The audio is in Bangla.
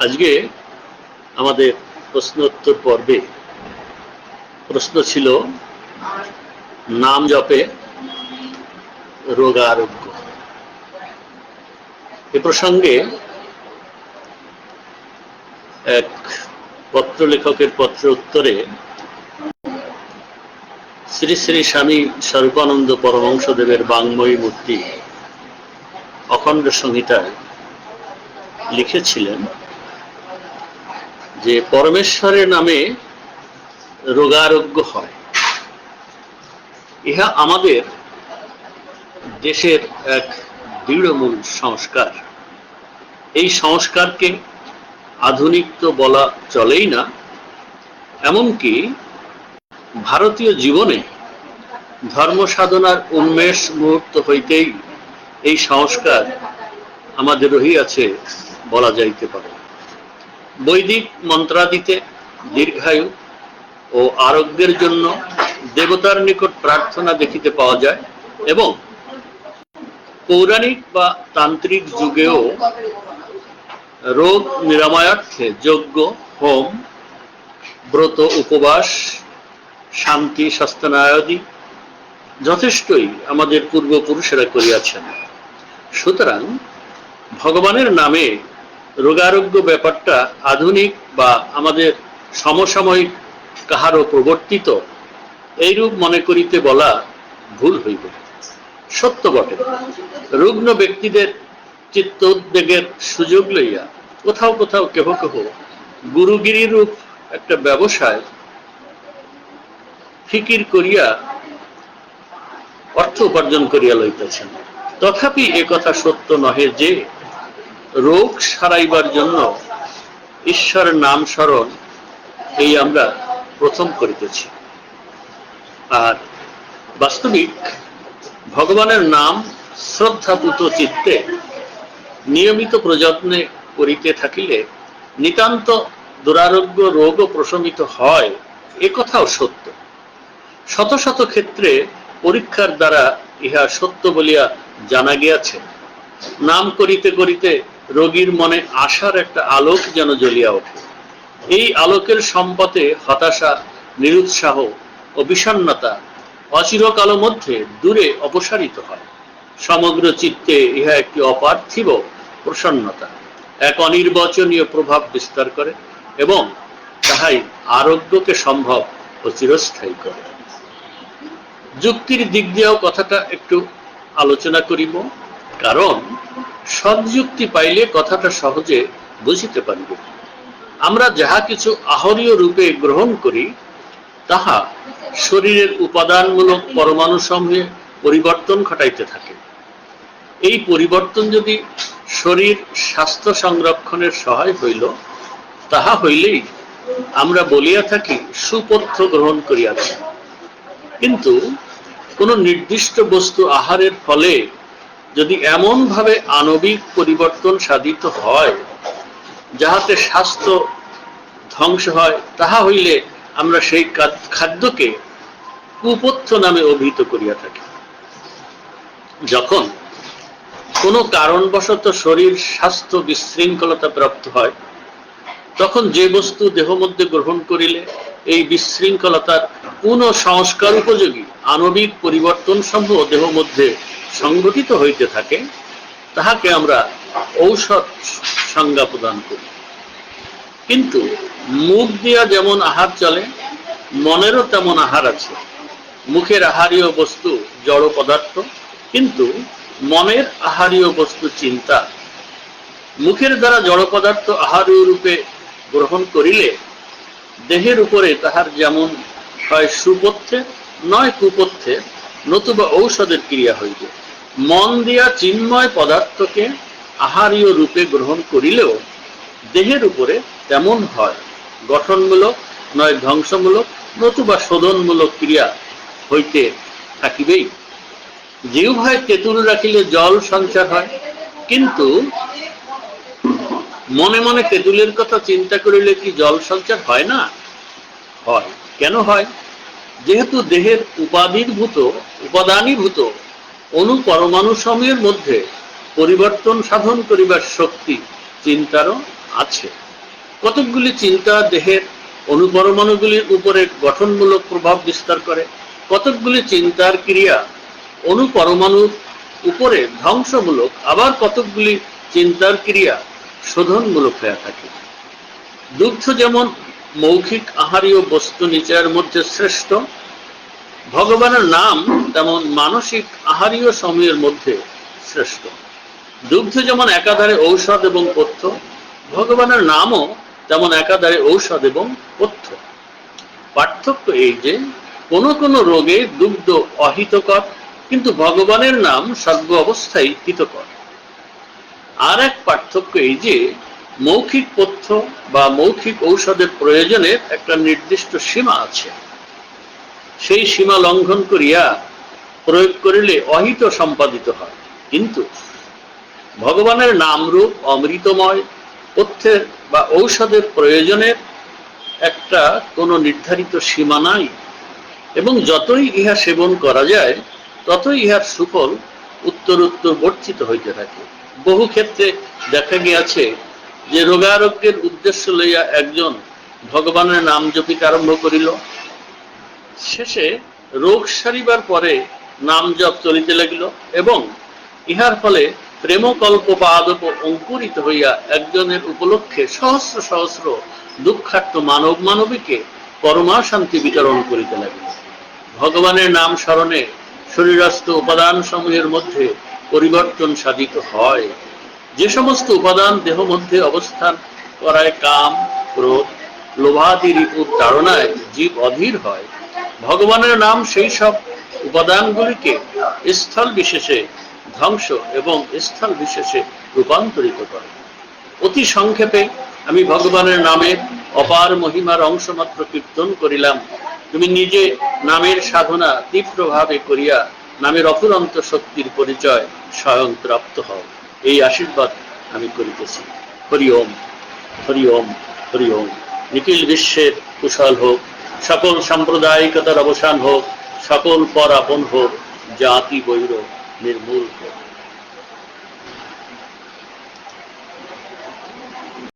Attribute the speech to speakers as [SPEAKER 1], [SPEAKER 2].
[SPEAKER 1] আজকে আমাদের প্রশ্নোত্তর পর্বে প্রশ্ন ছিল, নাম জপে রোগ আরোগ্য। এ প্রসঙ্গে এক পত্র লেখকের পত্র উত্তরে শ্রী শ্রী স্বামী স্বরূপানন্দ পরমংশদেবের বাংময়ী মূর্তি অখণ্ড সংহিতায় লিখেছিলেন যে পরমেশ্বরের নামে রোগারোগ্য হয়। ইহা আমাদের দেশের এক দৃঢ়মূল সংস্কার। এই সংস্কারকে আধুনিক তো বলা চলেই না, এমনকি ভারতীয় জীবনে ধর্ম সাধনার উন্মেষ মুহূর্ত হইতেই এই সংস্কার আমাদের রহিয়াছে বলা যাইতে পারে। বৈদিক মন্ত্রাদিতে দীর্ঘায়ু ও আরোগ্যের জন্য দেবতার নিকট প্রার্থনা দেখিতে পাওয়া যায় এবং পৌরাণিক বা তান্ত্রিক যুগেও রোগ নিরাময়ার্থে যজ্ঞ, হোম, ব্রত, উপবাস, শান্তি সস্তানায়াদি যথেষ্টই আমাদের পূর্বপুরুষেরা করিয়াছেন। সুতরাং ভগবানের নামে রোগারোগ্য ব্যাপারটা আধুনিক বা আমাদের সমসাময়িক কাহারও প্রবর্তিত, এইরূপ মনে করিতে বলা ভুল হইবে। সত্য বটে। রুগ্ন ব্যক্তিদের চিত্ত উদ্বেগের সুযোগ লইয়া কোথাও কোথাও কেহ কেহ গুরুগিরি রূপ একটা ব্যবসায় ফিকির করিয়া অর্থ উপার্জন করিয়া লইতেছেন। তথাপি কথা সত্য নহে যে রোগ সারাইবার জন্য ঈশ্বরের নাম স্মরণ এই আমরা প্রথম করিতেছি। আর বাস্তবিক ভগবানের নাম শ্রদ্ধাপুত চিত্তে নিয়মিত প্রযত্নে করিতে থাকিলে নিতান্ত দুরারোগ্য রোগও প্রশমিত হয়, এ কথাও সত্য। শত শত ক্ষেত্রে পরীক্ষার দ্বারা ইহা সত্য বলিয়া জানা গিয়াছে। নাম করিতে করিতে রোগীর মনে আশার একটা আলোক যেন জ্বলিয়া ওঠে। এই আলোকের সম্পদে হতাশা, নিরুৎসাহ ও বিষণ্নতা অচিরকাল মধ্যে দূরে অপসারিত হয়। সমগ্র চিত্তে ইহা একটি অপার্থিব প্রসন্নতা। এক অনির্বচনীয় প্রভাব বিস্তার করে এবং তাহাই আরোগ্যকে সম্ভব ও চিরস্থায়ী করে। যুক্তির দিক দিয়েও কথাটা একটু আলোচনা করিব, কারণ সৎযুক্তি পাইলে কথাটা সহজে বুঝিতে পারিব। আমরা যাহা কিছু আহরীয় রূপে গ্রহণ করি, তাহা শরীরের উপাদানমূলক পরমাণু সমূহে পরিবর্তন ঘটাইতে থাকে। এই পরিবর্তন যদি শরীর স্বাস্থ্য সংরক্ষণের সহায় হইল, তাহা হইলেই আমরা বলিয়া থাকি সুপথ্য গ্রহণ করিয়াছি। কিন্তু কোনো নির্দিষ্ট বস্তু আহারের ফলে যদি এমন ভাবে আণবিক পরিবর্তন সাধিত হয়, যাহাতে স্বাস্থ্য ধ্বংস হয়, তাহা হইলে আমরা সেই খাদ্যকে কুপথ্য নামে অভিহিত করিয়া থাকি। যখন কোনো কারণবশত শরীর স্বাস্থ্য বিশৃঙ্খলতা প্রাপ্ত হয়, তখন যে বস্তু দেহ মধ্যে গ্রহণ করিলে এই বিশৃঙ্খলতার পুনঃ সংস্কার উপযোগী আণবিক পরিবর্তন সমূহ দেহ মধ্যে সংগঠিত হইতে থাকে, তাহাকে আমরা ঔষধ সংজ্ঞা প্রদান করি। কিন্তু মুখ দিয়া যেমন আহার চলে, মনেরও তেমন আহার আছে। মুখের আহারীয় বস্তু জড় পদার্থ, কিন্তু মনের আহারীয় বস্তু চিন্তা। মুখের দ্বারা জড় পদার্থ আহারীয় রূপে গ্রহণ করিলে দেহের উপরে তাহার যেমন হয় সুপথ্যে, নয় কুপথ্যে নতুবা ঔষধের ক্রিয়া হইবে। মন দিয়া চিন্ময় পদার্থকে আহারীয় রূপে গ্রহণ করিলেও দেহের উপরে তেমন হয়, গঠনমূলক নয় ধ্বংসমূলক, নতুবা শোধনমূলক ক্রিয়া হইতে থাকিবেই। যে উভয় তেঁতুল রাখিলে জল সঞ্চার হয়, কিন্তু মনে মনে তেঁতুলের কথা চিন্তা করিলে কি জল সঞ্চার হয় না? হয়। কেন হয়? যেহেতু দেহের উপাধিভূত উপাদানীভূত অনু পরমাণু সমূহের মধ্যে পরিবর্তন সাধন করিবার শক্তি চিন্তারও আছে। কতকগুলি চিন্তা দেহের অনুপরমাণুগুলির উপরে গঠনমূলক প্রভাব বিস্তার করে, কতকগুলি চিন্তার ক্রিয়া অনুপরমাণুর উপরে ধ্বংসমূলক, আবার কতকগুলি চিন্তার ক্রিয়া শোধনমূলক হয়ে থাকে। দুগ্ধ যেমন মৌখিক আহারীয় বস্তু নিচয়ের মধ্যে শ্রেষ্ঠ ভগবানের নাম তেমন মানসিক আহারীয় সময়ের মধ্যে শ্রেষ্ঠ। দুগ্ধ যেমন একাধারে ঔষধ এবং পথ্য, ভগবানের নামও তেমন একাধারে ঔষধ এবং পথ্য। পার্থক্য এই যে, কোন কোন রোগে দুগ্ধ অহিতকর, কিন্তু ভগবানের নাম সর্ব অবস্থায় হিতকর। আর এক পার্থক্য এই যে, মৌখিক পথ্য বা মৌখিক ঔষধের প্রয়োজনের একটা নির্দিষ্ট সীমা আছে। সেই সীমা লঙ্ঘন করিয়া প্রয়োগ করিলে অহিত সম্পাদিত হয়। কিন্তু ভগবানের নামরূপ, অমৃতময় পথ্যের বা ঔষধের প্রয়োজনের একটা কোনো নির্ধারিত সীমা নাই এবং যতই ইহা সেবন করা যায়, ততই ইহার সুফল উত্তর উত্তর বর্ধিত হইতে থাকে। বহু ক্ষেত্রে দেখা গিয়াছে যে রোগারোগ্যের উদ্দেশ্য লইয়া একজন ভগবানের নাম জপিতে আরম্ভ করিল শেষে রোগ সারিবার পরে নাম জপ চলিতে লাগিল এবং ইহার ফলে প্রেমকল্প পাদপ অঙ্কুরিত হইয়া একজনের উপলক্ষে সহস্র সহস্র দুঃখার্ত মানব মানবীকে পরমা শান্তি বিতরণ করিতে লাগিল। ভগবানের নাম স্মরণে শরীরস্থ উপাদান সমূহের মধ্যে পরিবর্তন সাধিত হয়। যে সমস্ত উপাদান দেহ মধ্যে অবস্থান করায় কাম, ক্রোধ, লোভাদি রিপুর তাড়নায় জীব অধীর হয়। ভগবানের নাম সেই সব উপাদানগুলিকে স্থল বিশেষে ধ্বংস এবং স্থল বিশেষে রূপান্তরিত করে। অতি সংক্ষেপে আমি ভগবানের নামের অপার মহিমার অংশমাত্র কীর্তন করিলাম। তুমি নিজে নামের সাধনা তীব্রভাবে করিয়া নামের অফুরন্ত শক্তির পরিচয় স্বয়ং প্রাপ্ত হও। এই আশীর্বাদ আমি করিতেছি। হরি ওম হরি ওম হরি ওম। নিখিল বিশ্বের কুশল হোক সকল সাম্প্রদায়িকতার অবসান হোক সকল পর আপন হোক জাতি বৈর নির্মূল হোক।